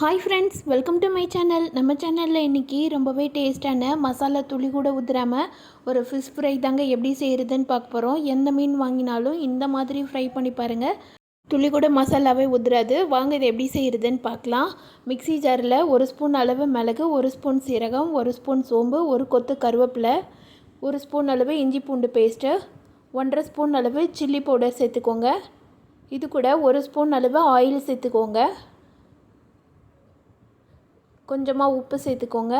Hi friends welcome to my channel நம்ம சேனலில் இன்றைக்கி ரொம்பவே டேஸ்ட்டான மசாலா துளி கூட உதிராமல் ஒரு ஃபிஷ் ஃப்ரை தாங்க எப்படி செய்கிறதுன்னு பார்க்க போகிறோம் எந்த மீன் வாங்கினாலும் இந்த மாதிரி ஃப்ரை பண்ணி பாருங்கள் துளி கூட மசாலாவே உதிராது வாங்க இதை எப்படி செய்கிறதுன்னு பார்க்கலாம். மிக்ஸி ஜாரில் ஒரு ஸ்பூன் அளவு மிளகு ஒரு ஸ்பூன் சீரகம் ஒரு ஸ்பூன் சோம்பு ஒரு கொத்து கருவேப்பிலை ஒரு ஸ்பூன் அளவு இஞ்சி பூண்டு பேஸ்ட்டு ஒன்றரை ஸ்பூன் அளவு சில்லி பவுடர் சேர்த்துக்கோங்க. இது கூட ஒரு ஸ்பூன் அளவு ஆயில் சேர்த்துக்கோங்க. கொஞ்சமாக உப்பு சேர்த்துக்கோங்க.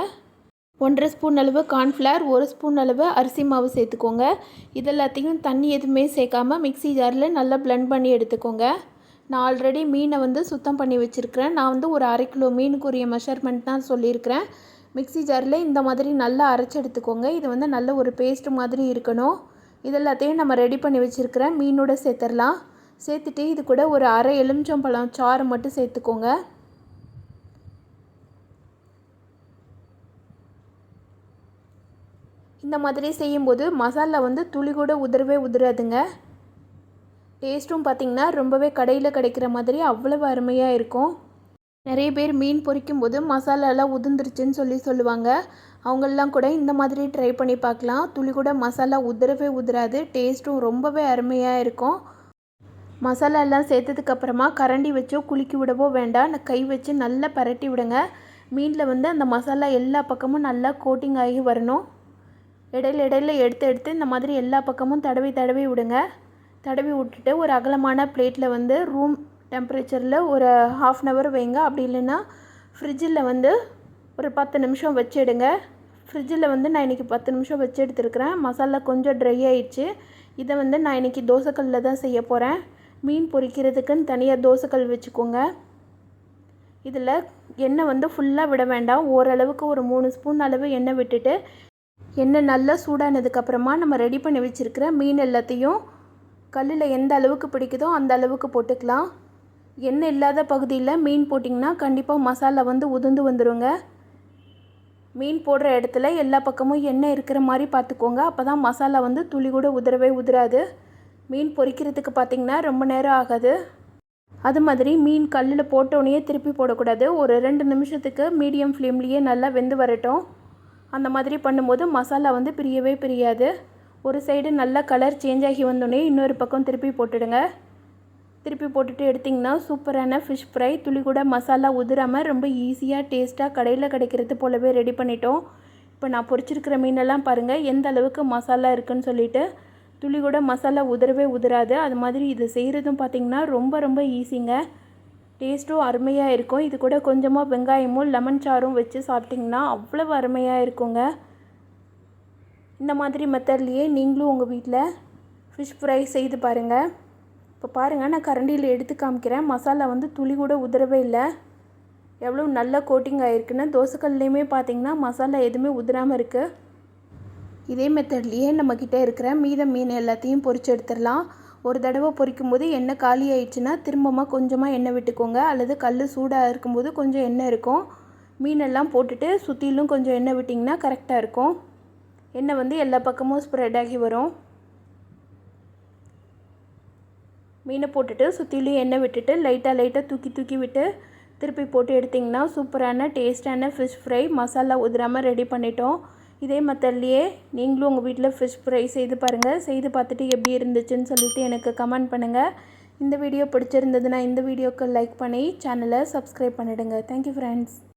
ஒன்றரை ஸ்பூன் அளவு கார்ன்ஃப்ளவர் ஒரு ஸ்பூன் அளவு அரிசி மாவு சேர்த்துக்கோங்க. இதெல்லாத்தையும் தண்ணி எதுவுமே சேர்க்காம மிக்ஸி ஜாரில் நல்லா பிளெண்ட் பண்ணி எடுத்துக்கோங்க. நான் ஆல்ரெடி மீனை வந்து சுத்தம் பண்ணி வச்சுருக்கிறேன். நான் வந்து ஒரு அரை கிலோ மீனுக்குரிய மெஷர்மெண்ட் தான் சொல்லியிருக்கிறேன். மிக்ஸி ஜாரில் இந்த மாதிரி நல்லா அரைச்சி எடுத்துக்கோங்க. இது வந்து நல்ல ஒரு பேஸ்ட் மாதிரி இருக்கணும். இதெல்லாத்தையும் நம்ம ரெடி பண்ணி வச்சுருக்கிறேன் மீனோட சேர்த்துடலாம். சேர்த்துட்டு இது கூட ஒரு அரை எலுமிச்சம்பழம் சாறு மட்டும் சேர்த்துக்கோங்க. இந்த மாதிரி செய்யும்போது மசாலா வந்து துளி கூட உதறவே உதிராதுங்க. டேஸ்ட்டும் பார்த்திங்கன்னா ரொம்பவே கடையில் கிடைக்கிற மாதிரி அவ்வளவு அருமையாக இருக்கும். நிறைய பேர் மீன் பொரிக்கும் போது மசாலாலாம் உதிர்ந்துருச்சுன்னு சொல்லி சொல்லுவாங்க. அவங்களெலாம் கூட இந்த மாதிரி ட்ரை பண்ணி பார்க்கலாம். துளி கூட மசாலா உதிரவே உதிராது. டேஸ்ட்டும் ரொம்பவே அருமையாக இருக்கும். மசாலா எல்லாம் சேர்த்ததுக்கப்புறமா கரண்டி வச்சோ குலுக்கி விடவோ வேண்டாம். கை வச்சு நல்லா பரட்டி விடுங்க. மீனில் வந்து அந்த மசாலா எல்லா பக்கமும் நல்லா கோட்டிங் ஆகி வரணும். இடையில இடையில எடுத்து எடுத்து இந்த மாதிரி எல்லா பக்கமும் தடவி தடவி விடுங்க. தடவி விட்டுட்டு ஒரு அகலமான பிளேட்டில் வந்து ரூம் டெம்பரேச்சரில் ஒரு ஹாஃப் அன் ஹவர் வைங்க. அப்படி இல்லைன்னா ஃப்ரிட்ஜில் வந்து ஒரு பத்து நிமிஷம் வச்சிடுங்க ஃப்ரிட்ஜில் வந்து நான் இன்றைக்கி பத்து நிமிஷம் வச்சு எடுத்துருக்கிறேன். மசாலா கொஞ்சம் ட்ரை ஆயிடுச்சு. இதை வந்து நான் இன்றைக்கி தோசைக்கல்லில் தான் செய்ய போகிறேன் மீன் பொரிக்கிறதுக்குன்னு தனியாக தோசைக்கல் வச்சுக்கோங்க. இதில் எண்ணெய் வந்து ஃபுல்லாக விட வேண்டாம். ஓரளவுக்கு ஒரு மூணு ஸ்பூன் அளவு எண்ணெய் விட்டுட்டு எண்ணெய் நல்லா சூடானதுக்கப்புறமா நம்ம ரெடி பண்ணி வச்சுருக்கிற மீன் எல்லாத்தையும் கல்லில் எந்த அளவுக்கு பிடிக்குதோ அந்த அளவுக்கு போட்டுக்கலாம். எண்ணெய் இல்லாத பகுதியில் மீன் போட்டிங்கன்னா கண்டிப்பாக மசாலா வந்து உதிர்ந்து வந்துடுங்க மீன் போடுற இடத்துல எல்லா பக்கமும் எண்ணெய் இருக்கிற மாதிரி பார்த்துக்கோங்க. அப்போ தான் மசாலா வந்து துளி கூட உதிரவே உதிராது. மீன் பொரிக்கிறதுக்கு பார்த்திங்கன்னா ரொம்ப நேரம் ஆகாது. அது மாதிரி மீன் கல்லில் போட்டோடனே திருப்பி போடக்கூடாது. ஒரு ரெண்டு நிமிஷத்துக்கு மீடியம் ஃப்ளேம்லேயே நல்லா வெந்து வரட்டும். அந்த மாதிரி பண்ணும்போது மசாலா வந்து பிரியவே பிரியாது. ஒரு சைடு நல்லா கலர் சேஞ்ச் ஆகி வந்தோடனே இன்னொரு பக்கம் திருப்பி போட்டுடுங்க. திருப்பி போட்டுட்டு எடுத்திங்கன்னா சூப்பரான ஃபிஷ் ஃப்ரை துளி கூட மசாலா உதிராமல் ரொம்ப ஈஸியாக டேஸ்ட்டாக கடையில் கிடைக்கிறது போலவே ரெடி பண்ணிட்டோம். இப்போ நான் பொரிச்சிருக்கிற மீனெல்லாம் பாருங்கள் எந்த அளவுக்கு மசாலா இருக்குன்னு சொல்லிட்டு துளி கூட மசாலா உதிரவே உதிராது. அது மாதிரி இது செய்கிறதும் பார்த்திங்கன்னா ரொம்ப ரொம்ப ஈஸிங்க டேஸ்ட்டும் அருமையாக இருக்கும். இது கூட கொஞ்சமாக வெங்காயமும் லெமன் சாரும் வச்சு சாப்பிட்டிங்கன்னா அவ்வளவு அருமையாக இருக்குங்க. இந்த மாதிரி மெத்தட்லேயே நீங்களும் உங்கள் வீட்டில் ஃபிஷ் ஃப்ரை செய்து பாருங்கள் இப்போ பாருங்கள் நான் கரண்டியில் எடுத்து காமிக்கிறேன். மசாலா வந்து துளி கூட உதிரவே இல்லை. எவ்வளோ நல்ல கோட்டிங் ஆகிருக்குன்னு தோசைக்கல்லையுமே பார்த்திங்கன்னா மசாலா எதுவுமே உதிராமல் இருக்குது இதே மெத்தட்லேயே நம்மக்கிட்ட இருக்கிற மீத மீன் எல்லாத்தையும் பொரிச்சு எடுத்துடலாம். ஒரு தடவை பொரிக்கும் போது எண்ணெய் காலி ஆயிடுச்சுன்னா திரும்பமாக கொஞ்சமாக எண்ணெய் விட்டுக்கோங்க. அல்லது கல் சூடாக இருக்கும்போது கொஞ்சம் எண்ணெய் இருக்கும். மீனெல்லாம் போட்டுட்டு சுற்றிலும் கொஞ்சம் எண்ணெய் விட்டிங்கன்னா கரெக்டாக இருக்கும். எண்ணெய் வந்து எல்லா பக்கமும் ஸ்ப்ரெட் ஆகி வரும். மீனை போட்டுட்டு சுற்றிலும் எண்ணெய் விட்டுட்டு லைட்டாக லைட்டாக தூக்கி தூக்கி விட்டு திருப்பி போட்டு எடுத்திங்கன்னா சூப்பரான டேஸ்டான ஃபிஷ் ஃப்ரை மசாலா உதிராமல் ரெடி பண்ணிட்டோம். இதே மெத்தட்லேயே நீங்களும் உங்கள் வீட்டில் ஃபிஷ் ஃப்ரை செய்து பாருங்கள் செய்து பார்த்துட்டு எப்படி இருந்துச்சுன்னு சொல்லிவிட்டு எனக்கு கமெண்ட் பண்ணுங்கள் இந்த வீடியோ பிடிச்சிருந்ததுன்னா இந்த வீடியோக்கு லைக் பண்ணி சேனலை சப்ஸ்கிரைப் பண்ணிவிடுங்க தேங்க்யூ ஃப்ரெண்ட்ஸ்